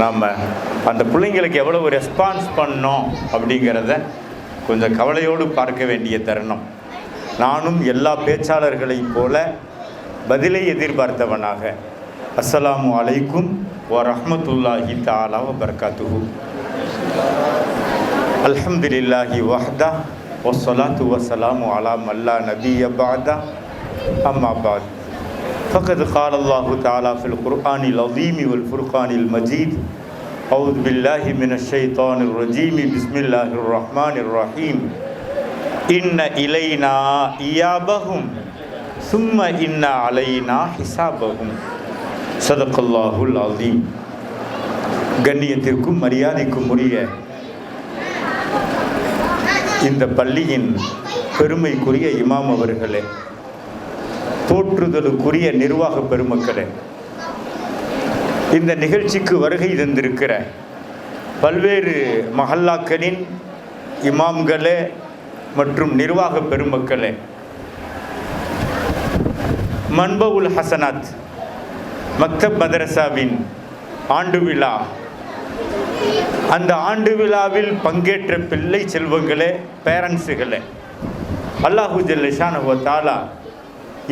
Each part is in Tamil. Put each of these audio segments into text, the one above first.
நாம் அந்த பிள்ளைங்களுக்கு எவ்வளவு ரெஸ்பான்ஸ் பண்ணோம் அப்படிங்கிறத கொஞ்சம் கவலையோடு பார்க்க வேண்டிய தருணம். நானும் எல்லா பேச்சாளர்களைப் போல பதிலை எதிர்பார்த்தவனாக. அஸ்ஸலாமு அலைக்கும் ஓ ரஹமத்துல்லாஹி தாலா வ பர்காத்துஹு அல்ஹம்துலில்லாஹி வஹ்தா வஸ்ஸலாத்து வசலாமு அலா மல்லா நபி அபாதா அம்மா அப்பா فقد قال الله تعالى في القرآن العظيم والفرقان المجيد أعوذ بالله من الشيطان الرجيم بسم الله الرحمن الرحيم إن إلينا إيابهم ثم إن علينا حسابهم صدق الله العظيم கண்ணியத்திற்கும் மரியாதைக்கும் உரிய இந்த பள்ளியின் பெருமைக்குரிய இமாம் அவர்களே போற்றுதலுக்குரிய நிர்வாக பெருமக்களே இந்த நிகழ்ச்சிக்கு வருகை தந்திருக்கிற பல்வேறு மஹல்லாக்களின் இமாம்களே மற்றும் நிர்வாக பெருமக்களே மன்பவுல் ஹசனாத் மக்தப் மதரசாவின் ஆண்டு விழா. அந்த ஆண்டு விழாவில் பங்கேற்ற பிள்ளை செல்வங்களே பேரண்ட்ஸுகளே அல்லாஹு ஜல்லிஷானு தாலா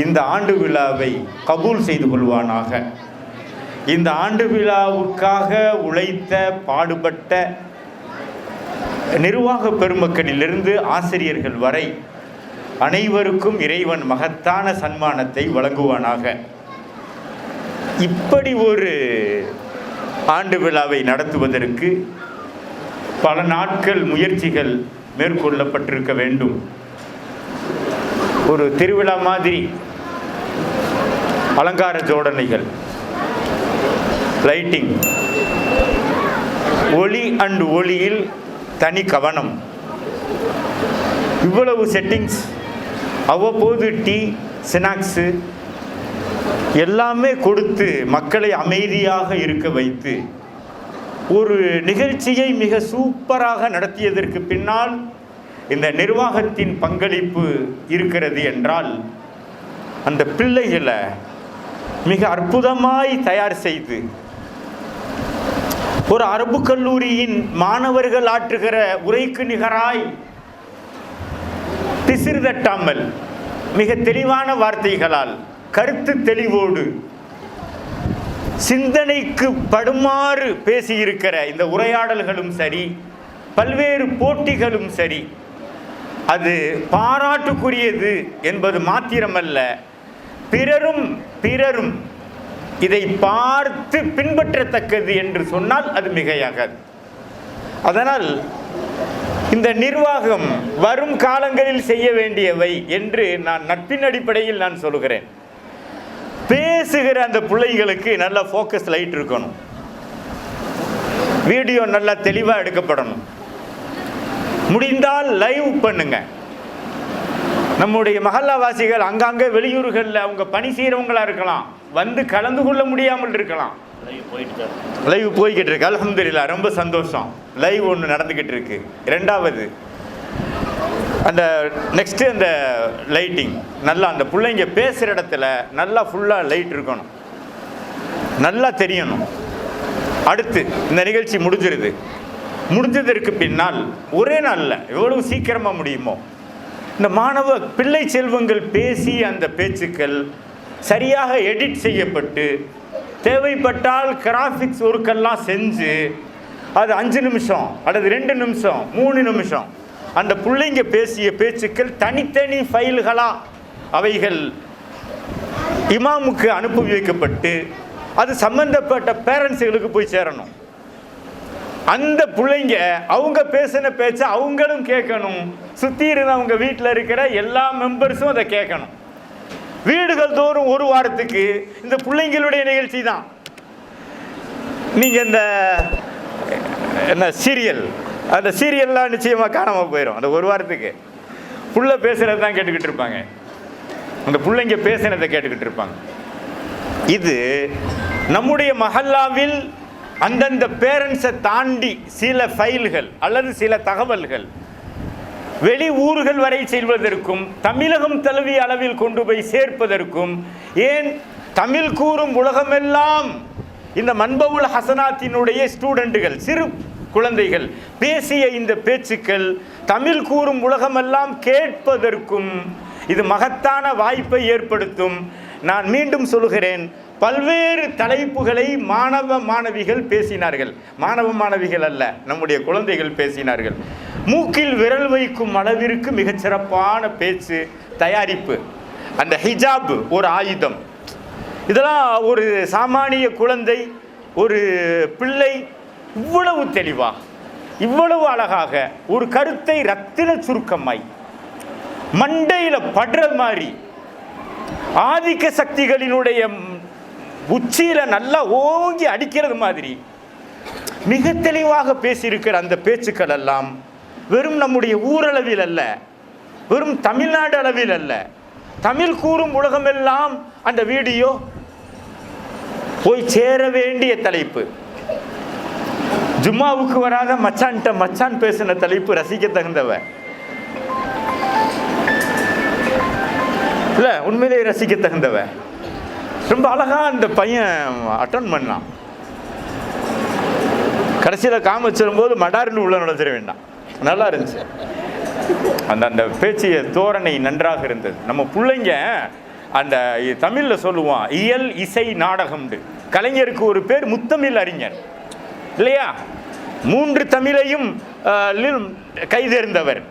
இந்த ஆண்டு விழாவை கபூல் செய்து கொள்வானாக. இந்த ஆண்டு விழாவுக்காக உழைத்த பாடுபட்ட நிர்வாக பெருமக்களிலிருந்து ஆசிரியர்கள் வரை அனைவருக்கும் இறைவன் மகத்தான சன்மானத்தை வழங்குவானாக. இப்படி ஒரு ஆண்டு விழாவை நடத்துவதற்கு பல நாட்கள் முயற்சிகள் மேற்கொள்ளப்பட்டிருக்க வேண்டும். ஒரு திருவிழா மாதிரி அலங்கார ஜோடனைகள். லைட்டிங் ஒளி அண்ட் ஒளியில் தனி கவனம். இவ்வளவு செட்டிங்ஸ் அவ்வப்போது டீ ஸ்நாக்ஸு எல்லாமே கொடுத்து மக்களை அமைதியாக இருக்க வைத்து ஒரு நிகழ்ச்சியை மிக சூப்பராக நடத்தியதற்கு பின்னால் இந்த நிர்வாகத்தின் பங்களிப்பு இருக்கிறது என்றால் அந்த பிள்ளைகளை மிக அற்புதமாய் தயார் செய்து. ஒரு அரபு கல்லூரியின் மாணவர்கள் ஆற்றுகிற உரைக்கு நிகராய் திசிறு தட்டாமல் மிக தெளிவான வார்த்தைகளால் கருத்து தெளிவோடு சிந்தனைக்கு படுமாறு பேசியிருக்கிற இந்த உரையாடல்களும் சரி பல்வேறு போட்டிகளும் சரி அது பாராட்டுக்குரியது என்பது மாத்திரமல்ல பிறரும் பிறரும் இதை பார்த்து பின்பற்றத்தக்கது என்று சொன்னால் அது மிகையாகாது. அதனால் இந்த நிர்வாகம் வரும் காலங்களில் செய்ய வேண்டியவை என்று நான் நட்பின் அடிப்படையில் நான் சொல்கிறேன் பேசுகிற அந்த பிள்ளைங்களுக்கு நல்ல ஃபோக்கஸ் லைட் இருக்கணும். வீடியோ நல்லா தெளிவாக எடுக்கப்படணும். முடிந்தால் லைவ் பண்ணுங்கள் நம்முடைய மஹல்லாவாசிகள் அங்கங்கே வெளியூர்களில் அவங்க பணி செய்கிறவங்களா இருக்கலாம். வந்து கலந்து கொள்ள முடியாமல் இருக்கலாம். லைவ் போய்கிட்டு இருக்கு. அல்ஹம்துலில்லா ரொம்ப சந்தோஷம். லைவ் ஒன்று நடந்துக்கிட்டு இருக்கு. ரெண்டாவது அந்த நெக்ஸ்ட்டு அந்த லைட்டிங் நல்லா அந்த பிள்ளைங்க பேசுகிற இடத்துல நல்லா ஃபுல்லாக லைட் இருக்கணும். நல்லா தெரியணும். அடுத்து இந்த நிகழ்ச்சி முடிஞ்சிருது. முடிஞ்சதற்கு பின்னால் ஒரே நாளில் எவ்வளவு சீக்கிரமாக முடியுமோ இந்த மாணவ பிள்ளை செல்வங்கள் பேசி அந்த பேச்சுக்கள் சரியாக எடிட் செய்யப்பட்டு தேவைப்பட்டால் கிராஃபிக்ஸ் ஒர்க்கெல்லாம் செஞ்சு அது அஞ்சு நிமிஷம் அல்லது ரெண்டு நிமிஷம் மூணு நிமிஷம். அந்த பிள்ளைங்க பேசிய பேச்சுக்கள் தனித்தனி ஃபைல்களாக அவைகள் இமாமுக்கு அனுப்பி வைக்கப்பட்டு அது சம்பந்தப்பட்ட பேரண்ட்ஸுகளுக்கு போய் சேரணும். அந்த பிள்ளைங்க அவங்க பேசின பேச்சை அவங்களும் கேட்கணும். சுற்றி இருந்தவங்க வீட்டில் இருக்கிற எல்லா மெம்பர்ஸும் அதை கேட்கணும். வீடுகள் தோறும் ஒரு வாரத்துக்கு இந்த பிள்ளைங்களுடைய நிகழ்ச்சி தான். நீங்கள் இந்த என்ன சீரியல் அந்த சீரியல்லாம் நிச்சயமாக காணாமல் போயிடும் அந்த ஒரு வாரத்துக்கு. புள்ள பேசுகிறது தான் கேட்டுக்கிட்டு இருப்பாங்க. அந்த பிள்ளைங்க பேசுனதை கேட்டுக்கிட்டு இருப்பாங்க. இது நம்முடைய மஹல்லாவில் அந்தந்த பேரண்ட்ஸை தாண்டி சில ஃபைல்கள் அல்லது சில தகவல்கள் வெளி ஊர்கள் வரை செல்வதற்கும் தமிழகம் தழுவிய அளவில் கொண்டு போய் சேர்ப்பதற்கும் ஏன் தமிழ் கூறும் உலகமெல்லாம் இந்த மண்பவுல் ஹசனாத்தினுடைய ஸ்டூடெண்ட்டுகள் சிறு குழந்தைகள் பேசிய இந்த பேச்சுக்கள் தமிழ் கூறும் உலகமெல்லாம் கேட்பதற்கும் இது மகத்தான வாய்ப்பை ஏற்படுத்தும். நான் மீண்டும் சொல்கிறேன் பல்வேறு தலைப்புகளை மாணவ மாணவிகள் பேசினார்கள். மாணவ மாணவிகள் அல்ல நம்முடைய குழந்தைகள் பேசினார்கள். மூக்கில் விரல் வைக்கும் அளவிற்கு மிகச்சிறப்பான பேச்சு தயாரிப்பு. அந்த ஹிஜாப் ஒரு ஆயுதம். இதெல்லாம் ஒரு சாமானிய குழந்தை ஒரு பிள்ளை இவ்வளவு தெளிவா இவ்வளவு அழகாக ஒரு கருத்தை ரத்தின சுருக்கமாய் மண்டையில் படுற மாதிரி ஆதிக்க சக்திகளினுடைய உச்சியில் நல்லா ஓங்கி அடிக்கிறது மாதிரி. மிக தெளிவாக பேசியிருக்கிற அந்த பேச்சுக்கள் எல்லாம் வெறும் நம்முடைய ஊரளவில் அல்ல வெறும் தமிழ்நாடு அளவில் அல்ல. தமிழ் கூறும் உலகமெல்லாம் அந்த வீடியோ போய் சேர வேண்டிய தலைப்பு. ஜும்மாவுக்கு வராத மச்சான்ட்ட மச்சான் பேசின தலைப்பு ரசிக்க தகுந்தவ. இல்ல உண்மையிலேயே ரசிக்க தகுந்தவ. ரொம்ப அழகா அந்த பையன் அட்டன் பண்ணான். கடைசியில் காமிச்சிடும் போது மடார்னு உள்ள நுழைஞ்சிட வேண்டாம். நல்லா இருந்துச்சு. அந்த அந்த பேச்சிய தோரணை நன்றாக இருந்தது. நம்ம பிள்ளைங்க அந்த தமிழில் சொல்லுவான் இயல் இசை நாடகம்ண்டு கலைஞருக்கு ஒரு பேர் முத்தமிழ் அறிஞர். இல்லையா? மூன்று தமிழையும் கைதேர்ந்தவர்.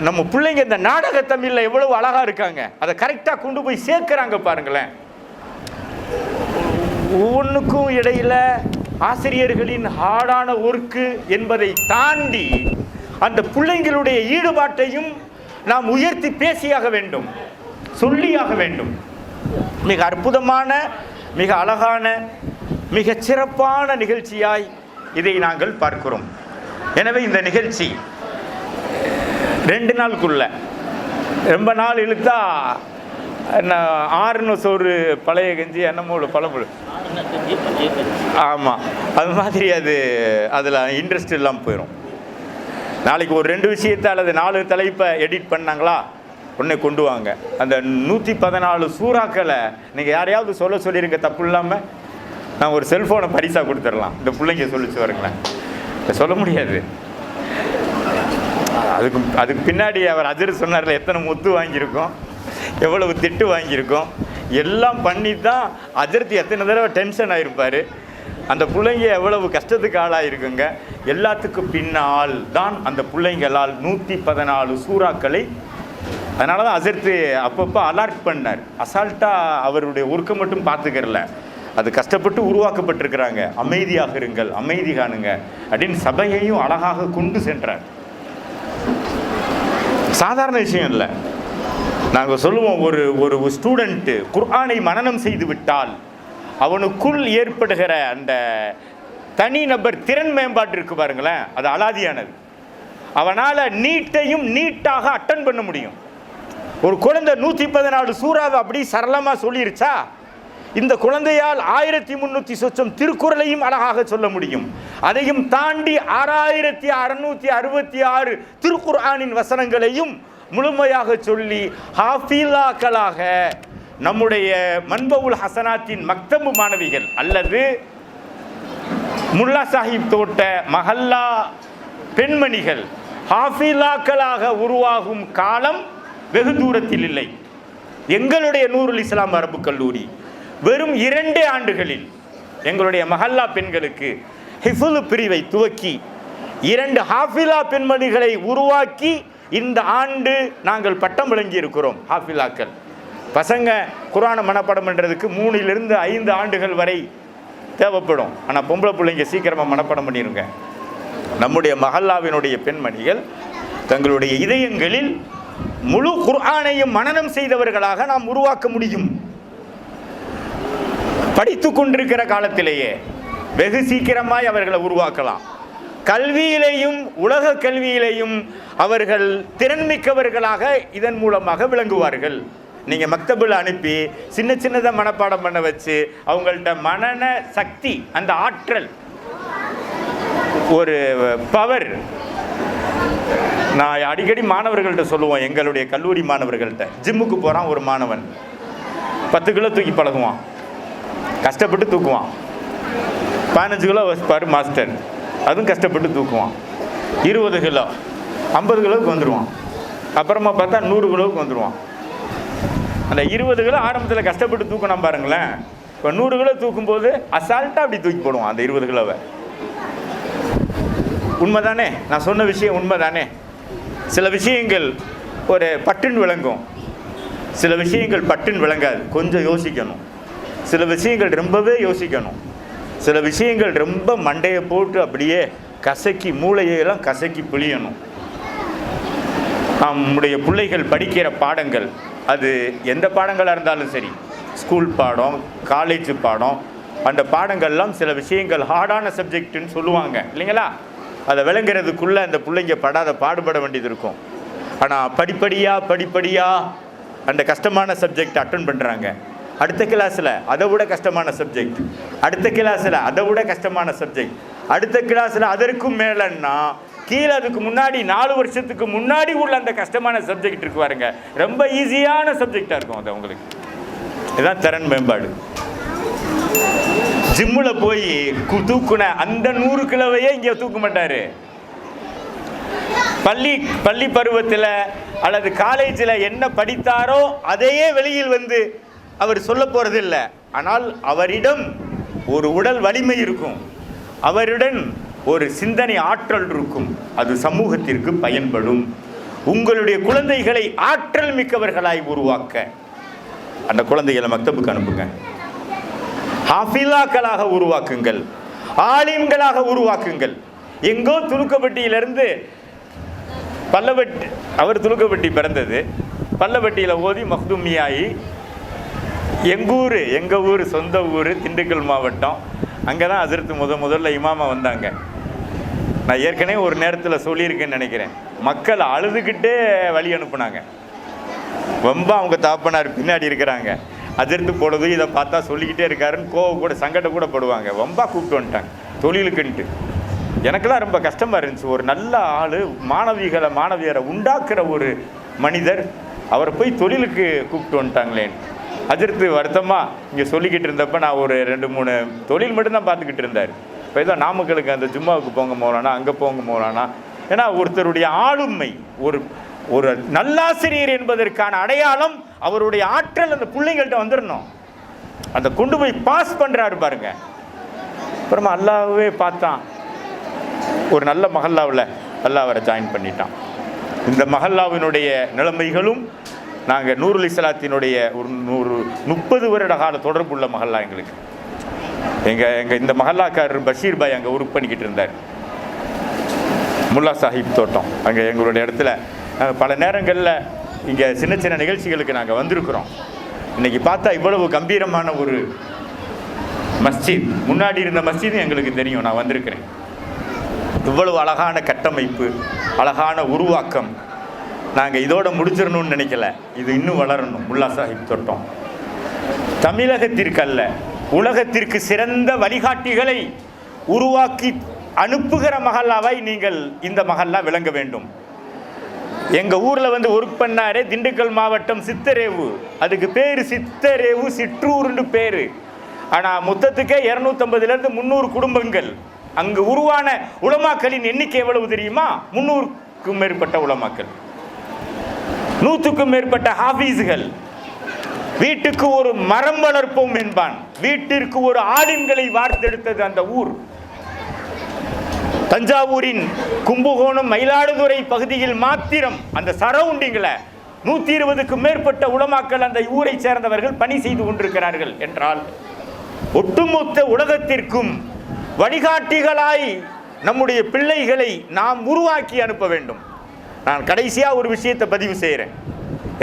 நம்ம பிள்ளைங்க இந்த நாடக தமிழில் எவ்வளவு அழகாக இருக்காங்க. அதை கரெக்டாக கொண்டு போய் சேர்க்குறாங்க பாருங்களேன். ஒவ்வொன்றுக்கும் இடையில் ஆசிரியர்களின் ஹார்டான ஒர்க்கு என்பதை தாண்டி அந்த பிள்ளைங்களுடைய ஈடுபாட்டையும் நாம் உயர்த்தி பேசியாக வேண்டும் சொல்லியாக வேண்டும். மிக அற்புதமான மிக அழகான மிக சிறப்பான நிகழ்ச்சியாய் இதை நாங்கள் பார்க்கிறோம். எனவே இந்த நிகழ்ச்சி ரெண்டு நாளுக்குள்ள ரொம்ப நாள் இழுத்தா நான் ஆறுன்னு சோறு பழைய கஞ்சி என்னமோ ஒரு பழமொழி ஆமாம் அது மாதிரி அது அதில் இன்ட்ரெஸ்ட் இல்லாமல் போயிடும் நாளைக்கு ஒரு ரெண்டு விஷயத்தை அல்லது நாலு தலைப்பை எடிட் பண்ணாங்களா? உடனே கொண்டு வாங்க. அந்த நூற்றி பதினாலு சூறாக்களை நீங்கள் யாரையாவது சொல்ல சொல்லியிருக்க தப்பு இல்லாமல் நான் ஒரு செல்ஃபோனை பரிசாக கொடுத்துடலாம். இந்த பிள்ளைங்க சொல்லிச்சு வரங்களேன் இதை சொல்ல முடியாது. அதுக்கு அதுக்கு பின்னாடி அவர் அதிர் சொன்னார்ல எத்தனை முத்து வாங்கியிருக்கோம்? எவ்வளவு திட்டு வாங்கியிருக்கோம்? எல்லாம் பண்ணி தான் அதிர்த்தி. எத்தனை தடவை டென்ஷன் ஆகிருப்பார் அந்த பிள்ளைங்க எவ்வளவு கஷ்டத்துக்கு ஆளாயிருக்குங்க. எல்லாத்துக்கும் பின்னால் தான் அந்த பிள்ளைங்களால் நூற்றி பதினாலு சூறாக்களை அதனால தான் அஜர்த்து அப்பப்போ அலர்ட் பண்ணார். அசால்ட்டாக அவருடைய உருக்கம் மட்டும் பார்த்துக்கிறல. அது கஷ்டப்பட்டு உருவாக்கப்பட்டிருக்கிறாங்க. அமைதியாக இருங்கள் அமைதி காணுங்க அப்படின்னு சபையையும் அழகாக கொண்டு சென்றார். சாதாரண விஷயம் இல்லை. நாங்கள் சொல்லுவோம் ஒரு ஒரு ஸ்டூடெண்ட்டு குர்ஆனை மனநம் செய்து விட்டால் அவனுக்குள் ஏற்படுகிற அந்த தனிநபர் திறன் மேம்பாட்டு இருக்கு பாருங்களேன் அது அலாதியானது. அவனால் நீட்டையும் நீட்டாக அட்டன் பண்ண முடியும். ஒரு குழந்தை நூற்றி பதினாலு சூறாவை அப்படி சரளமாக சொல்லிருச்சா? இந்த குழந்தையால் ஆயிரத்தி முன்னூற்றி சொச்சம் திருக்குறளையும் அழகாக சொல்ல முடியும். அதையும் தாண்டி ஆறாயிரத்தி அறுநூற்றி அறுபத்தி ஆறு திருக்குர்ஆனின் வசனங்களையும் முழுமையாக சொல்லி ஹாஃபீலாக்களாக நம்முடைய மன்பவுல் ஹசனாத்தின் மக்தம்பு மாணவிகள் அல்லது முல்லா சாஹிப் தோட்ட மஹல்லா பெண்மணிகள் ஹாஃபிலாக்களாக உருவாகும் காலம் வெகு தூரத்தில் இல்லை. எங்களுடைய நூறுல் இஸ்லாம் அரபு கல்லூரி வெறும் இரண்டே ஆண்டுகளில் எங்களுடைய மஹல்லா பெண்களுக்கு ஹிஃபுல் பிரிவை துவக்கி இரண்டு ஹாஃபிலா பெண்மணிகளை உருவாக்கி இந்த ஆண்டு நாங்கள் பட்டம் விளங்கி இருக்கிறோம் ஹாஃபிலாக்கள். பசங்க குரான மனப்பாடம் பண்ணுறதுக்கு மூணிலிருந்து ஐந்து ஆண்டுகள் வரை தேவைப்படும். ஆனால் பொம்பளை பிள்ளைங்க சீக்கிரமாக மனப்பாடம் பண்ணிருங்க. நம்முடைய மஹல்லாவினுடைய பெண்மணிகள் தங்களுடைய இதயங்களில் முழு குர்ஆனையும் மனநம் செய்தவர்களாக நாம் உருவாக்க முடியும். படித்து கொண்டிருக்கிற காலத்திலேயே வெகு சீக்கிரமாய் அவர்களை உருவாக்கலாம். கல்வியிலேயும் உலக கல்வியிலேயும் அவர்கள் திறன்மிக்கவர்களாக இதன் மூலமாக விளங்குவார்கள். நீங்கள் மக்தபில் அனுப்பி சின்ன சின்னதாக மனப்பாடம் பண்ண வச்சு அவங்கள்ட்ட மனன சக்தி அந்த ஆற்றல் ஒரு பவர் நான் அடிக்கடி மாணவர்கள்ட்ட சொல்லுவோம் எங்களுடைய கல்லூரி மாணவர்கள்ட்ட. ஜிம்முக்கு போகிறான் ஒரு மாணவன். பத்து கிலோ தூக்கி பழகுவான். கஷ்டப்பட்டு தூக்குவான். பதினஞ்சு கிலோ வசிப்பார் மாஸ்டர். அதுவும் கஷ்டப்பட்டு தூக்குவான். இருபது கிலோ ஐம்பது கிலோவுக்கு வந்துடுவான் அப்புறமா பார்த்தா நூறு கிலோவுக்கு வந்துடுவான் அந்த இருபது கிலோ ஆரம்பத்தில் கஷ்டப்பட்டு தூக்கணும் பாருங்களேன். இப்போ நூறு கிலோ தூக்கும்போது அசால்ட்டாக அப்படி தூக்கி போடுவான் அந்த இருபது கிலோவை. உண்மைதானே? நான் சொன்ன விஷயம் உண்மைதானே? சில விஷயங்கள் ஒரு பட்டுன்னு விளங்கும். சில விஷயங்கள் பட்டுன்னு விளங்காது. கொஞ்சம் யோசிக்கணும். சில விஷயங்கள் ரொம்பவே யோசிக்கணும். சில விஷயங்கள் ரொம்ப மண்டையை போட்டு அப்படியே கசக்கி மூளையெல்லாம் கசக்கி பிழியணும். நம்முடைய பிள்ளைகள் படிக்கிற பாடங்கள் அது எந்த பாடங்களாக இருந்தாலும் சரி ஸ்கூல் பாடம் காலேஜ் பாடம் அந்த பாடங்கள்லாம் சில விஷயங்கள் ஹார்டான சப்ஜெக்ட்டுன்னு சொல்லுவாங்க இல்லைங்களா? அதை விளங்குறதுக்குள்ளே அந்த பிள்ளைங்க படாத பாடுபட வேண்டியது இருக்கும். ஆனால் படிப்படியாக படிப்படியாக அந்த கஷ்டமான சப்ஜெக்ட் அட்டன் பண்ணுறாங்க அடுத்த கிளாஸில் அதை விட கஷ்டமான சப்ஜெக்ட் அடுத்த கிளாஸில் அதை விட கஷ்டமான சப்ஜெக்ட் அடுத்த கிளாஸில் அதற்கும் மேலன்னா கீழே அதுக்கு முன்னாடி நாலு வருஷத்துக்கு முன்னாடி உள்ள அந்த கஷ்டமான சப்ஜெக்ட் இருக்கு பாருங்க. ரொம்ப ஈஸியான சப்ஜெக்டாக இருக்கும் அது உங்களுக்கு இதுதான் திறன் மேம்பாடு. ஜிம்மில் போய் தூக்குன அந்த நூறு கிலோவையே இங்கே தூக்க மாட்டார். பள்ளி பள்ளி பருவத்தில் அல்லது காலேஜில் என்ன படித்தாரோ அதையே வெளியில் வந்து அவர் சொல்ல போகிறதில்ல ஆனால் அவரிடம் ஒரு உடல் வலிமை இருக்கும். அவருடன் ஒரு சிந்தனை ஆற்றல் இருக்கும். அது சமூகத்திற்கு பயன்படும். உங்களுடைய குழந்தைகளை ஆற்றல் மிக்கவர்களாய் உருவாக்க. அந்த குழந்தைகளை மக்தபுக்கு அனுப்புங்க. ஹாஃபிலாக்களாக உருவாக்குங்கள். ஆலிம்களாக உருவாக்குங்கள். எங்கோ துலுக்கப்பட்டியிலிருந்து பல்லவட்டி அவர் துலுக்கப்பட்டி பிறந்தது. பல்லவட்டியில் ஓதி மஹ்துமியாயி எங்கள் ஊர் எங்கள் ஊர் சொந்த ஊர் திண்டுக்கல் மாவட்டம். அங்கே தான் அதிர்த்து முத முதல்ல இமாமா வந்தாங்க. நான் ஏற்கனவே ஒரு நேரத்தில் சொல்லியிருக்கேன்னு நினைக்கிறேன். மக்கள் அழுதுகிட்டே வழி அனுப்புனாங்க. ரொம்ப அவங்க தாப்பனார் பின்னாடி இருக்கிறாங்க. அதிர்த்து போடுறது இதை பார்த்தா சொல்லிக்கிட்டே இருக்காருன்னு கோவ கூட சங்கடம் கூட படுவாங்க. ரொம்ப கூப்பிட்டு வந்துட்டாங்க. தொழிலுக்குன்ட்டு. எனக்கெல்லாம் ரொம்ப கஷ்டமாக இருந்துச்சு. ஒரு நல்ல ஆள் மாணவிகளை மாணவியரை உண்டாக்குற ஒரு மனிதர். அவரை போய் தொழிலுக்கு கூப்பிட்டு வந்துட்டாங்களேன்னு. அதிர்த்து வருத்தமாக இங்கே சொல்லிக்கிட்டு இருந்தப்ப நான் ஒரு ரெண்டு மூணு தொழில் மட்டும்தான் பார்த்துக்கிட்டு இருந்தார். இப்போ ஏதோ நாமக்கலுக்கு அந்த ஜும்மாவுக்கு போங்க போகலானா அங்கே போங்க போகலானா ஏன்னா ஒருத்தருடைய ஆளுமை ஒரு ஒரு நல்லாசிரியர் என்பதற்கான அடையாளம் அவருடைய ஆற்றல் அந்த பிள்ளைங்கள்ட்ட வந்துடணும் அந்த கொண்டு போய் பாஸ் பண்ணுறாரு பாருங்க. அப்புறமா அல்லாவே பார்த்தான். ஒரு நல்ல மஹல்லாவில் அல்லாஹ் அவரை ஜாயின் பண்ணிட்டான். இந்த மஹல்லாவினுடைய நிலைமைகளும் நாங்கள் நூறு இஸ்லாத்தினுடைய ஒரு நூறு முப்பது வருட கால தொடர்புள்ள மகல்லா எங்களுக்கு. எங்கள் எங்கள் இந்த மகல்லாக்காரர் பஷீர் பாய் அங்கே ஒர்க் பண்ணிக்கிட்டு இருந்தார். முல்லா சாஹிப் தோட்டம் அங்கே எங்களுடைய இடத்துல. பல நேரங்களில் இங்கே சின்ன சின்ன நிகழ்ச்சிகளுக்கு நாங்கள் வந்திருக்கிறோம். இன்னைக்கு பார்த்தா இவ்வளவு கம்பீரமான ஒரு மஸ்ஜித். முன்னாடி இருந்த மஸ்ஜிதும் எங்களுக்கு தெரியும் நான் வந்திருக்கிறேன். இவ்வளவு அழகான கட்டமைப்பு அழகான உருவாக்கம் நாங்கள் இதோட முடிச்சிடணும்னு நினைக்கல. இது இன்னும் வளரணும். முல்லா சாஹிப் தோட்டம். தமிழகத்திற்கு அல்ல உலகத்திற்கு சிறந்த வழிகாட்டிகளை உருவாக்கி அனுப்புகிற மகல்லாவை நீங்கள் இந்த மகல்லா விளங்க வேண்டும். எங்கள் ஊரில் வந்து ஒர்க் பண்ணாரே திண்டுக்கல் மாவட்டம் சித்தரேவு. அதுக்கு பேர் சித்தரேவு சிற்றூர்னு பேர். ஆனால் மொத்தத்துக்கே இரநூத்தம்பதுலேருந்து முந்நூறு குடும்பங்கள். அங்கு உருவான உலமாக்களின் எண்ணிக்கை எவ்வளவு தெரியுமா? முந்நூறுக்கும் மேற்பட்ட உலமாக்கள். நூற்றுக்கும் மேற்பட்ட ஹாஃபீஸுகள். வீட்டுக்கு ஒரு மரம் வளர்ப்போம் என்பான். வீட்டிற்கு ஒரு ஆளின்களை வார்த்தெடுத்தது அந்த ஊர். தஞ்சாவூரின் கும்பகோணம் மயிலாடுதுறை பகுதியில் மாத்திரம் அந்த சரௌண்டிங்கில் நூற்றி இருபதுக்கும் மேற்பட்ட உளமாக்கள் அந்த ஊரை சேர்ந்தவர்கள் பணி செய்து கொண்டிருக்கிறார்கள் என்றால் ஒட்டுமொத்த உலகத்திற்கும் வழிகாட்டிகளாய் நம்முடைய பிள்ளைகளை நாம் உருவாக்கி அனுப்ப வேண்டும். நான் கடைசியாக ஒரு விஷயத்தை பதிவு செய்கிறேன்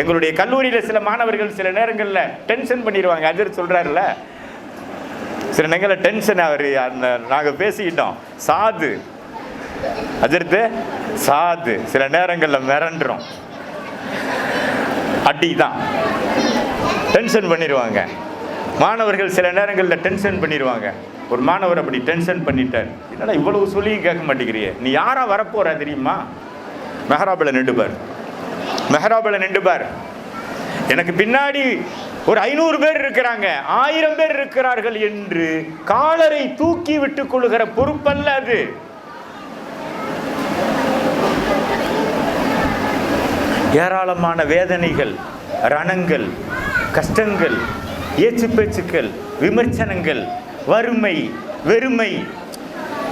எங்களுடைய கல்லூரியில் சில மாணவர்கள் சில நேரங்களில் டென்ஷன் பண்ணிடுவாங்க அஜர் சொல்கிறாருல்ல சில நேரங்களில் டென்ஷன் அவர் அந்த நாங்கள் பேசிக்கிட்டோம். சாது. அஜர்த்து சாது. சில நேரங்களில் மிரண்டுறோம். அடி தான் டென்ஷன் பண்ணிடுவாங்க மாணவர்கள் சில நேரங்களில் டென்ஷன் பண்ணிடுவாங்க ஒரு மாணவர் அப்படி டென்ஷன் பண்ணிட்டார். என்னடா இவ்வளவு சொல்லியும் கேட்க மாட்டேங்கிறியே? நீ யாரா வரப்போற தெரியுமா? மெஹராபில் நின்றுபார் மெஹராபில் நின்றுபார் எனக்கு பின்னாடி ஒரு ஐநூறு பேர் இருக்கிறாங்க. ஆயிரம் பேர் இருக்கிறார்கள் என்று காலரை தூக்கி விட்டுக் கொள்ளுகிற பொறுப்பல்ல அது. ஏராளமான வேதனைகள் ரணங்கள் கஷ்டங்கள் ஏச்சு பேச்சுக்கள் விமர்சனங்கள் வறுமை வெறுமை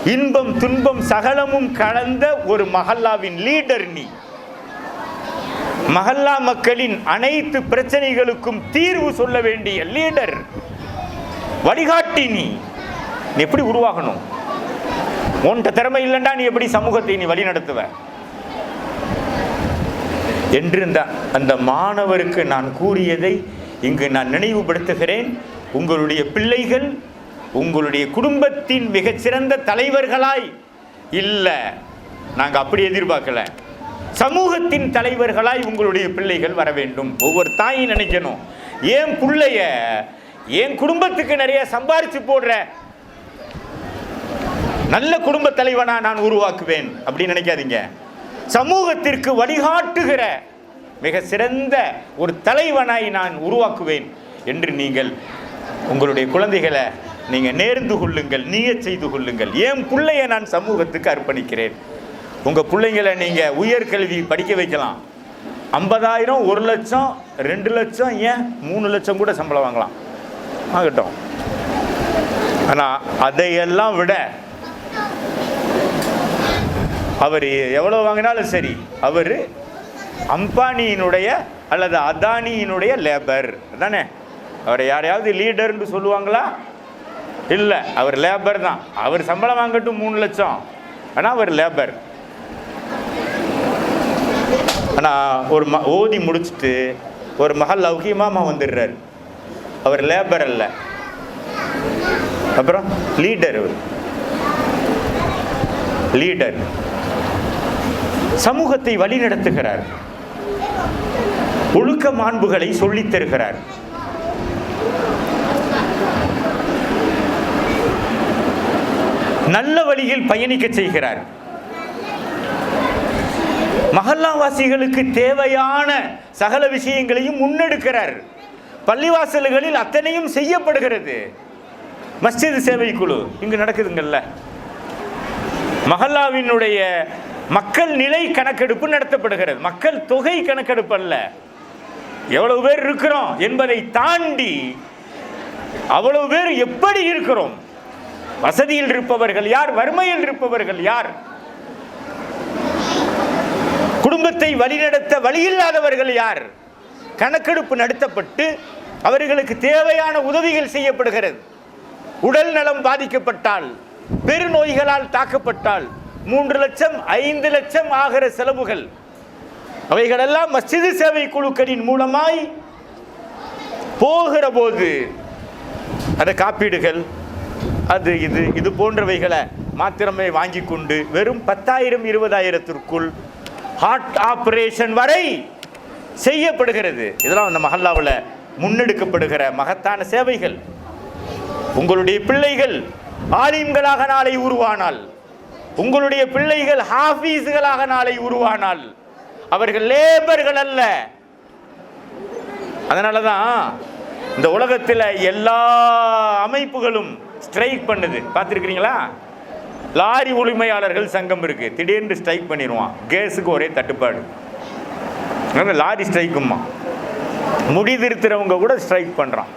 இன்பம் துன்பம் சகலமும் கலந்த ஒரு மஹல்லாவின் லீடர் நீ. மஹல்லா மக்களின் அனைத்து பிரச்சனைகளுக்கும் தீர்வு சொல்ல வேண்டிய லீடர் வழிகாட்டி நீ. நீ எப்படி உருவாகணும்? உன்கிட்ட திறமை இல்லைண்டா நீ எப்படி சமூகத்தை நீ வழிநடத்துவ? என்று இந்த அந்த மாணவருக்கு நான் கூறியதை இங்கு நான் நினைவுபடுத்துகிறேன். உங்களுடைய பிள்ளைகள் உங்களுடைய குடும்பத்தின் மிகச்சிறந்த தலைவர்களாய் இல்லை நாங்கள் அப்படி எதிர்பார்க்கல. சமூகத்தின் தலைவர்களாய் உங்களுடைய பிள்ளைகள் வர வேண்டும். ஒவ்வொரு தாயும் நினைக்கணும். ஏன் பிள்ளைய என் குடும்பத்துக்கு நிறைய சம்பாரிச்சு போடுற? நல்ல குடும்ப தலைவனா நான் உருவாக்குவேன் அப்படின்னு நினைக்காதீங்க. சமூகத்திற்கு வழிகாட்டுகிற மிக சிறந்த ஒரு தலைவனாய் நான் உருவாக்குவேன் என்று நீங்கள் உங்களுடைய குழந்தைகளை நீங்கள் நேர்ந்து கொள்ளுங்கள் நீய செய்து கொள்ளுங்கள். என் பிள்ளைய நான் சமூகத்துக்கு அர்ப்பணிக்கிறேன்? உங்கள் பிள்ளைங்களை நீங்கள் உயர்கல்வி படிக்க வைக்கலாம். ஐம்பதாயிரம் ஒரு லட்சம் ரெண்டு லட்சம் ஏன் மூணு லட்சம் கூட சம்பளம் வாங்கலாம். ஆகட்டும் ஆனால் அதையெல்லாம் விட அவர் எவ்வளோ வாங்கினாலும் சரி அவர் அம்பானியினுடைய அல்லது அதானியினுடைய லேபர் தானே அவரை யாரையாவது லீடர்னு சொல்லுவாங்களா? இல்லை அவர் லேபர் தான். அவர் சம்பளம் வாங்கட்டும் மூணு லட்சம். ஆனால் அவர் லேபர் ஆனால் ஒரு ம ஓதி முடிச்சுட்டு ஒரு மகள் லௌகியமாக வந்துடுறாரு. அவர் லேபர் அல்ல. அப்புறம் லீடர் அவர் லீடர் சமூகத்தை வழிநடத்துகிறார். ஒழுக்க மாண்புகளை சொல்லித் தருகிறார். நல்ல வழியில் பயணிக்க செய்கிறார். மகல்லாவாசிகளுக்கு தேவையான சகல விஷயங்களையும் முன்னெடுக்கிறார். பள்ளிவாசல்களில் அத்தனையும் செய்யப்படுகிறது. மஸ்ஜித் சேவை குழு இங்கு நடக்குதுங்கல்ல மஹல்லாவினுடைய மக்கள் நிலை கணக்கெடுப்பு நடத்தப்படுகிறது. மக்கள் தொகை கணக்கெடுப்பு அல்ல. எவ்வளவு பேர் இருக்கிறோம் என்பதை தாண்டி அவ்வளவு பேர் எப்படி இருக்கிறோம்? வசதியில் இருப்பவர்கள் யார்? வறுமையில் இருப்பவர்கள் யார்? குடும்பத்தை வழிநடத்த வழியில்லாதவர்கள் யார்? கணக்கெடுப்பு நடத்தப்பட்டு அவர்களுக்கு தேவையான உதவிகள் செய்யப்படுகிறது. உடல் நலம் பாதிக்கப்பட்டால் பெருநோய்களால் தாக்கப்பட்டால் மூன்று லட்சம் ஐந்து லட்சம் ஆகிற செலவுகள். அவைகளெல்லாம் மஸ்ஜிது சேவை குழுக்களின் மூலமாய் போகிற போது அந்த காப்பீடுகள் அது இது இது போன்றவைகளை மாத்திரமே வாங்கி கொண்டு வெறும் பத்தாயிரம் இருபதாயிரத்திற்குள் ஹார்ட் ஆப்ரேஷன் வரை செய்யப்படுகிறது. இதெல்லாம் அந்த மஹல்லாவில் முன்னெடுக்கப்படுகிற மகத்தான சேவைகள். உங்களுடைய பிள்ளைகள் ஆலிம்களாக நாளை உருவானால் உங்களுடைய பிள்ளைகள் ஹாஃபீஸ்களாக நாளை உருவானால் அவர்கள் லேபர்கள் அல்ல. அதனால தான் இந்த உலகத்தில் எல்லா அமைப்புகளும் ஸ்ட்ரைக் பண்ணுது. பார்த்துருக்கிறீங்களா? லாரி உரிமையாளர்கள் சங்கம் இருக்கு. திடீர்னு ஸ்ட்ரைக் பண்ணிடுவான் கேஸுக்கு ஒரே தட்டுப்பாடு. லாரி ஸ்ட்ரைக்குமா முடி திருத்துறவங்க கூட ஸ்ட்ரைக் பண்ணுறான்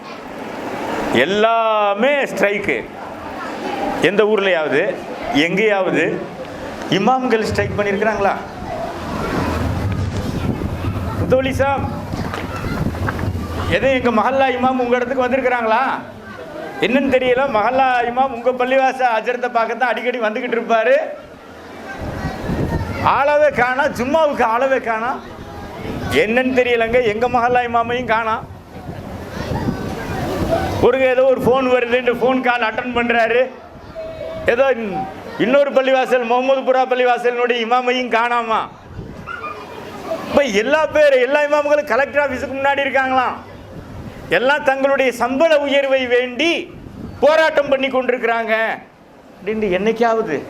எல்லாமே ஸ்ட்ரைக்கு எந்த ஊர்லையாவது? எங்கேயாவது? இமாம்கள் ஸ்ட்ரைக் பண்ணியிருக்கிறாங்களா முத்தோலி சாப் எதுவும் எங்கள் மஹல்லா இமாம் உங்கள் இடத்துக்கு வந்திருக்கிறாங்களா? என்னன்னு தெரியல மஹல்லா இமாம் உங்கள் பள்ளிவாச அஜரத்தை பார்க்க தான் அடிக்கடி வந்துக்கிட்டு இருப்பாரு. ஆளவே காணா ஜும்மாவுக்கு ஆளவே காணா. என்னன்னு தெரியலங்க எங்கள் மஹல்லா இமாமையும் காணாம் ஒரு ஏதோ ஒரு ஃபோன் வருதுன்ற ஃபோன் கால் அட்டன் பண்ணுறாரு ஏதோ இன்னொரு பள்ளிவாசல் முகமதுபுரா பள்ளிவாசலினுடைய இமாமையும் காணாமா. இப்போ எல்லா பேர் எல்லா இமாம்களும் கலெக்டர் ஆஃபீஸுக்கு முன்னாடி இருக்காங்களாம். எல்லாம் தங்களுடைய சம்பள உயர்வை வேண்டி போராட்டம் பண்ணி கொண்டிருக்கிறாங்க. அப்படின்ட்டு என்னைக்காவது?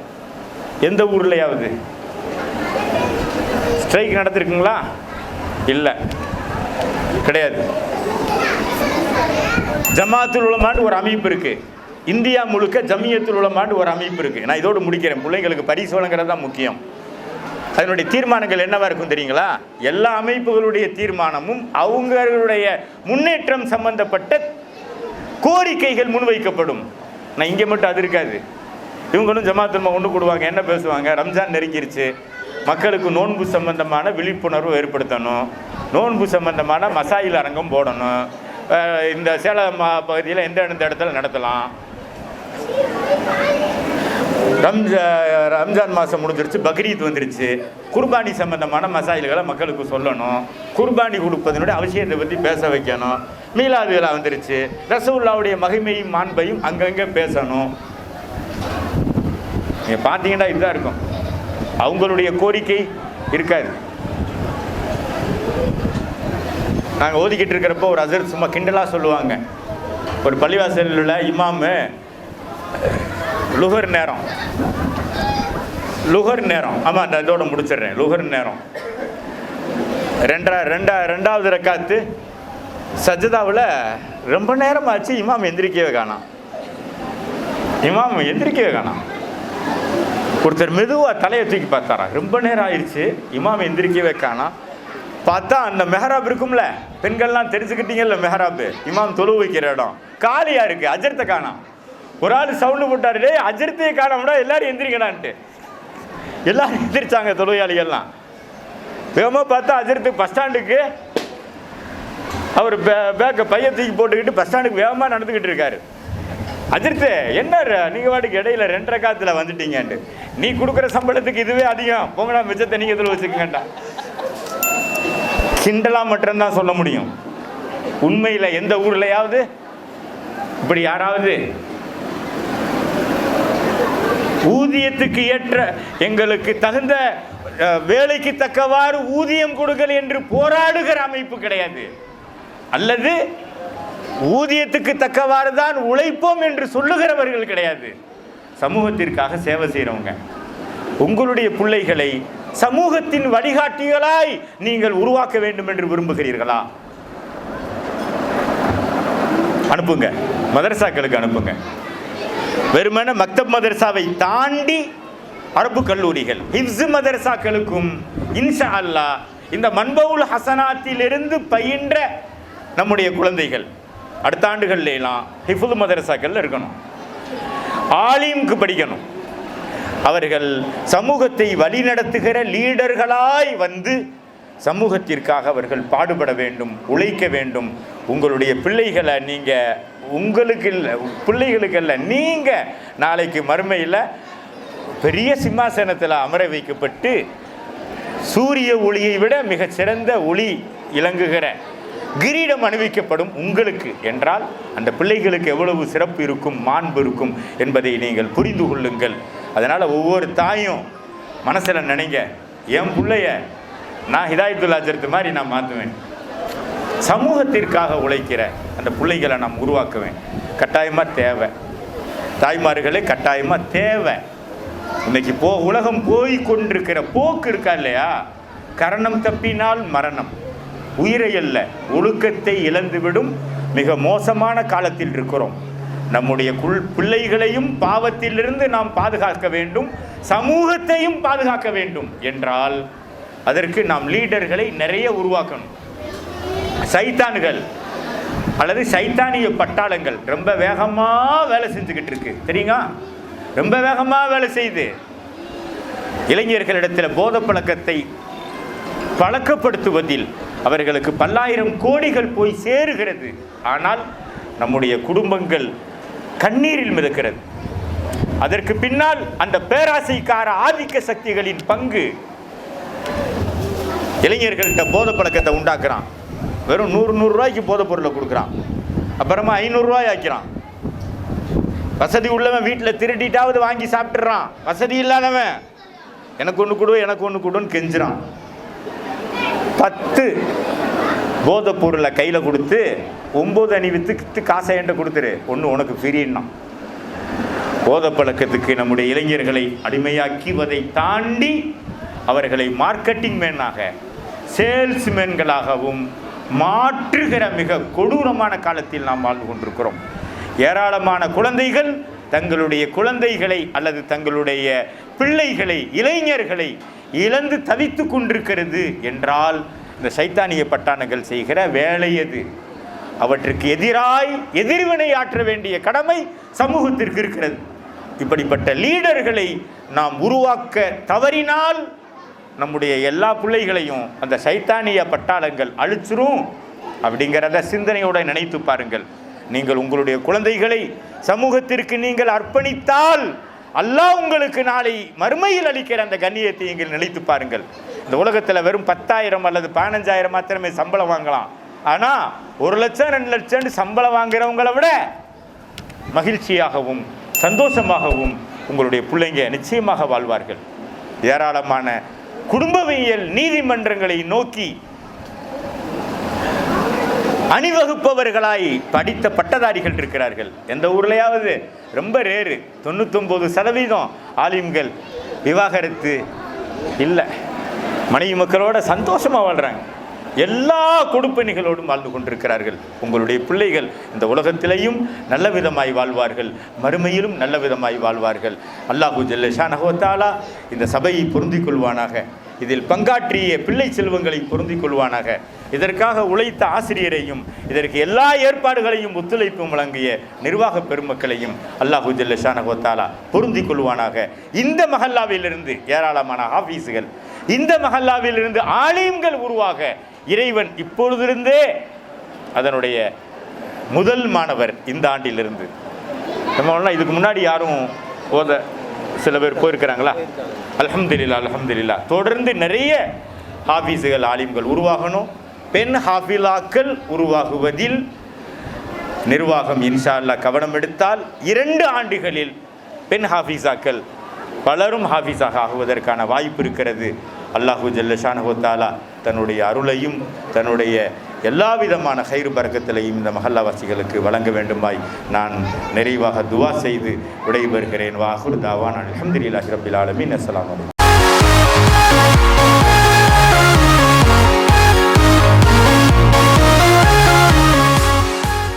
எந்த ஊர்லையாவது? ஸ்ட்ரைக் நடத்திருக்குங்களா? இல்லை. கிடையாது. ஜமாத்துல் உலமான்னு ஒரு அமைப்பு இருக்கு. இந்தியா முழுக்க ஜமியத்துல் உலமான்னு ஒரு அமைப்பு இருக்கு. நான் இதோடு முடிக்கிறேன். பிள்ளைங்களுக்கு பரிசு வழங்குறது தான் முக்கியம். அதனுடைய தீர்மானங்கள் என்னவா இருக்கும் தெரியுங்களா? எல்லா அமைப்புகளுடைய தீர்மானமும் அவங்களுடைய முன்னேற்றம் சம்பந்தப்பட்ட கோரிக்கைகள் முன்வைக்கப்படும். நான் இங்கே மட்டும் அது இருக்காது. இவங்களும் ஜமாத்துமா கொண்டு கொடுவாங்க என்ன பேசுவாங்க? ரம்ஜான் நெருங்கிருச்சு. மக்களுக்கு நோன்பு சம்பந்தமான விழிப்புணர்வு ஏற்படுத்தணும். நோன்பு சம்பந்தமான மசாயில் அரங்கம் போடணும். இந்த சேலம் மா- பகுதியில் எந்த எந்த இடத்துல நடத்தலாம்? ரம்ஜா ரம்ஜான் மாதம் முடிஞ்சிருச்சு பக்ரீத் வந்துருச்சு. குர்பானி சம்பந்தமான மசாயில்களை மக்களுக்கு சொல்லணும். குர்பானி கொடுப்பதனுடைய அவசியத்தை பற்றி பேச வைக்கணும். மீலாது விழா வந்துருச்சு. ரசகுல்லாவுடைய மகிமையும் மாண்பையும் அங்கங்கே பேசணும். நீங்கள் பார்த்தீங்கன்னா இதுதான் இருக்கும். அவங்களுடைய கோரிக்கை இருக்காது. நாங்கள் ஓதிக்கிட்டு இருக்கிறப்போ ஒரு அசர் சும்மா கிண்டலாக சொல்லுவாங்க. ஒரு பள்ளிவாசலில் உள்ள இமாமு லுகர் நேரம். லுகர் நேரம். ஆமாம் அந்த இதோட முடிச்சிடுறேன். லுகர் நேரம். ரெண்டா ரெண்டா ரெண்டாவது ரக்காத்து. சஜிதாவில் ரொம்ப நேரம் ஆச்சு இமாம் எந்திரிக்கவே காணாம். இமாம் எந்திரிக்கவே காணாம். ஒருத்தர் மெதுவாக தலையை தூக்கி பார்த்தாரா? ரொம்ப நேரம் ஆயிடுச்சு இமாம் எந்திரிக்கவே காணாம். பார்த்தா அந்த மெஹராப் இருக்கும்ல? பெண்கள்லாம் தெரிஞ்சுக்கிட்டீங்கல்ல மெஹராப்? இமாம் தொழு வைக்கிற இடம். காலியாக இருக்குது அஜர்த்த காணாம். ஒரு ஆள் சவுண்டு போட்டாரு டேய் அஜர்த்தையே காணோம்டா எல்லாரும் எந்திரிக்கடான்ட்டு எல்லாரும் எந்திரிச்சாங்க தொழிலாளிகள்லாம். வேகமாக பார்த்தா அஜர்த்து பஸ் ஸ்டாண்டுக்கு அவர் பே பேக்கை பையன் தூக்கி போட்டுக்கிட்டு பஸ் ஸ்டாண்டுக்கு வேகமாக நடந்துக்கிட்டு இருக்காரு. அஜித்து என்ன நீங்கள் வாட்டுக்கு இடையில ரெண்டரை காலத்தில் வந்துட்டீங்கன்ட்டு. நீ கொடுக்குற சம்பளத்துக்கு இதுவே அதிகம். போங்கடா மிச்சத்தை நீங்கள் இதில் வச்சுக்கங்கண்டா கிண்டலா மட்டும்தான் சொல்ல முடியும். உண்மையில் எந்த ஊர்லையாவது இப்படி யாராவது ஊதியத்துக்கு ஏற்ற எங்களுக்கு தகுந்த வேலைக்கு தக்கவாறு ஊதியம் கொடுங்கள் என்று போராடுகிற அமைப்பு கிடையாது. அல்லது ஊதியத்துக்கு தக்கவாறு தான் உழைப்போம் என்று சொல்லுகிறவர்கள் கிடையாது. சமூகத்திற்காக சேவை செய்கிறவங்க உங்களுடைய பிள்ளைகளை சமூகத்தின் வழிகாட்டிகளாய் நீங்கள் உருவாக்க வேண்டும் என்று விரும்புகிறீர்களா? அனுப்புங்க. மதரசாக்களுக்கு அனுப்புங்க. வெறுமன மக்தப் மதரசாவை தாண்டி அரபு கல்லூரிகள் ஹிப்ஸ் மதரசாக்களுக்கும் இன்ஷா அல்லாஹ் இந்த மண்பவுல் ஹசனாத்திலிருந்து பயின்ற நம்முடைய குழந்தைகள் அடுத்த ஆண்டுகள்லாம் ஹிஃபுல் மதரசாக்கள் இருக்கணும். ஆலிம்க்கு படிக்கணும். அவர்கள் சமூகத்தை வழிநடத்துகிற லீடர்களாய் வந்து சமூகத்திற்காக அவர்கள் பாடுபட வேண்டும் உழைக்க வேண்டும். உங்களுடைய பிள்ளைகளை நீங்கள் உங்களுக்கு இல்லை பிள்ளைகளுக்கு இல்லை நீங்கள் நாளைக்கு மறுமையில் பெரிய சிம்மாசனத்தில் அமர வைக்கப்பட்டு சூரிய ஒளியை விட மிகச் சிறந்த ஒளி இலங்குகிற கிரீடம் அணிவிக்கப்படும் உங்களுக்கு என்றால் அந்த பிள்ளைகளுக்கு எவ்வளவு சிறப்பு இருக்கும் மாண்பு இருக்கும் என்பதை நீங்கள் புரிந்து கொள்ளுங்கள். அதனால் ஒவ்வொரு தாயும் மனசில் நினைங்க என் பிள்ளைய நான் ஹிதாயத்துல் அஜர்த்து மாதிரி நான் மாற்றுவேன் சமூகத்திற்காக உழைக்கிற அந்த பிள்ளைகளை நாம் உருவாக்குவேன். கட்டாயமாக தேவை. தாய்மார்களே கட்டாயமாக தேவை. இன்னைக்கு போ உலகம் போய் கொண்டிருக்கிற போக்கு இருக்கா இல்லையா? கரணம் தப்பினால் மரணம். உயிரை அல்ல ஒழுக்கத்தை இழந்துவிடும் மிக மோசமான காலத்தில் இருக்கிறோம். நம்முடைய குள் பிள்ளைகளையும் பாவத்திலிருந்து நாம் பாதுகாக்க வேண்டும் சமூகத்தையும் பாதுகாக்க வேண்டும் என்றால் அதற்கு நாம் லீடர்களை நிறைய உருவாக்கணும். சைத்தான்கள் அல்லது சைத்தானிய பட்டாளங்கள் ரொம்ப வேகமாக வேலை செஞ்சுக்கிட்டு இருக்கு. தெரியுங்க ரொம்ப வேகமாக வேலை செய்யுது இளைஞர்களிடத்தில் போத பழக்கத்தை பழக்கப்படுத்துவதில் அவர்களுக்கு பல்லாயிரம் கோடிகள் போய் சேருகிறது. ஆனால் நம்முடைய குடும்பங்கள் கண்ணீரில் மிதக்கிறது. அதற்கு பின்னால் அந்த பேராசைக்கார ஆதிக்க சக்திகளின் பங்கு இளைஞர்கள்ட்ட போத பழக்கத்தை உண்டாக்குறான். வெறும் நூறு நூறுரூவாய்க்கு போதைப் பொருளை கொடுக்குறான். அப்புறமா ஐநூறுரூவாய் ஆக்கிறான். வசதி உள்ளவன் வீட்டில் திருடிட்டாவது வாங்கி சாப்பிட்டுறான். வசதி இல்லாதவன் எனக்கு ஒன்று கொடு எனக்கு ஒன்று கொடுன்னு கெஞ்சுறான். பத்து போதைப் பொருளை கையில் கொடுத்து ஒம்பது அணி வித்து காசை என்கிட்ட கொடுத்துரு. ஒன்று உனக்கு ஃப்ரீன்னா. போதை பழக்கத்துக்கு நம்முடைய இளைஞர்களை அடிமையாக்கிவதை தாண்டி அவர்களை மார்க்கெட்டிங் மேனாக சேல்ஸ்மேன்களாகவும் மாற்றுகிற மிக கொடூரமான காலத்தில் நாம் வாழ்ந்து கொண்டிருக்கிறோம். ஏராளமான குழந்தைகள் தங்களுடைய குழந்தைகளை அல்லது தங்களுடைய பிள்ளைகளை இளைஞர்களை இழந்து தவித்து கொண்டிருக்கிறது என்றால் இந்த சைத்தானிய பட்டாணங்கள் செய்கிற வேலை எது? அவற்றுக்கு எதிராய் எதிர்வினை ஆற்ற வேண்டிய கடமை சமூகத்திற்கு இருக்கிறது. இப்படிப்பட்ட லீடர்களை நாம் உருவாக்க தவறினால் நம்முடைய எல்லா பிள்ளைகளையும் அந்த சைத்தானிய பட்டாளங்கள் அழிச்சிரும் அப்படிங்கிறத சிந்தனையோட நினைத்து பாருங்கள். நீங்கள் உங்களுடைய குழந்தைகளை சமூகத்திற்கு நீங்கள் அர்ப்பணித்தால் அல்லாஹ் உங்களுக்கு நாளை மறுமையில் அளிக்கிற அந்த கண்ணியத்தை நீங்கள் நினைத்து பாருங்கள். இந்த உலகத்தில் வெறும் பத்தாயிரம் அல்லது பதினஞ்சாயிரம் மாத்திரமே சம்பளம் வாங்கலாம். ஆனால் ஒரு லட்சம் ரெண்டு லட்சம்னு சம்பளம் வாங்குறவங்களை விட மகிழ்ச்சியாகவும் சந்தோஷமாகவும் உங்களுடைய பிள்ளைங்க நிச்சயமாக வாழ்வார்கள். ஏராளமான குடும்பவியல் நீதிமன்றங்களை நோக்கி அணிவகுப்பவர்களாய் படித்த பட்டதாரிகள் இருக்கிறார்கள். எந்த ஊர்லையாவது? ரொம்ப ரேரு தொண்ணூத்தொம்பது சதவீதம் ஆலிம்கள் விவாகரத்து இல்லை. மனைவி மக்களோட சந்தோஷமாக வாழ்கிறாங்க எல்லா கொடுப்பணிகளோடும் வாழ்ந்து கொண்டிருக்கிறார்கள். உங்களுடைய பிள்ளைகள் இந்த உலகத்திலேயும் நல்ல விதமாய் வாழ்வார்கள். மறுமையிலும் நல்ல விதமாய் வாழ்வார்கள். அல்லாஹு ஜல்லஷானஹோத்தாலா இந்த சபையை பொருந்திக் கொள்வானாக. இதில் பங்காற்றிய பிள்ளை செல்வங்களை பொருந்திக் கொள்வானாக. இதற்காக உழைத்த ஆசிரியரையும் இதற்கு எல்லா ஏற்பாடுகளையும் ஒத்துழைப்பும் வழங்கிய நிர்வாக பெருமக்களையும் அல்லாஹு ஜல்லஷானஹோத்தாலா பொருந்திக் கொள்வானாக. இந்த மஹல்லாவிலிருந்து ஏராளமான ஆஃபீஸுகள் இந்த மஹல்லாவிலிருந்து ஆலயங்கள் உருவாக இறைவன் இப்பொழுதிருந்தே அதனுடைய முதல் மாணவர் இந்த ஆண்டிலிருந்து. நம்ம இதுக்கு முன்னாடி யாரும் ஓத சில பேர் போயிருக்கிறாங்களா? அலமதுல்லா அலமதுல்லா தொடர்ந்து நிறைய ஆஃபீஸுகள் ஆலிம்கள் உருவாகணும். பெண் ஹாஃபிலாக்கள் உருவாகுவதில் நிர்வாகம் இன்ஷா அல்லாஹ் கவனம் எடுத்தால் இரண்டு ஆண்டுகளில் பெண் ஹாஃபிஸாக்கள் பலரும் ஹாஃபிஸாக ஆகுவதற்கான வாய்ப்பு இருக்கிறது. அல்லாஹூ ஜல்லஷானஹோத்தாலா தன்னுடைய அருளையும் தன்னுடைய எல்லா விதமான கயிறு பறக்கத்திலையும் இந்த மஹல்லாவாசிகளுக்கு வழங்க வேண்டுமாய் நான் நிறைவாக துவா செய்து விடைபெறுகிறேன். வாகுர் தாவான் அலமதுல்லாஹி ரபில் ஆலமின். அஸ்லாம்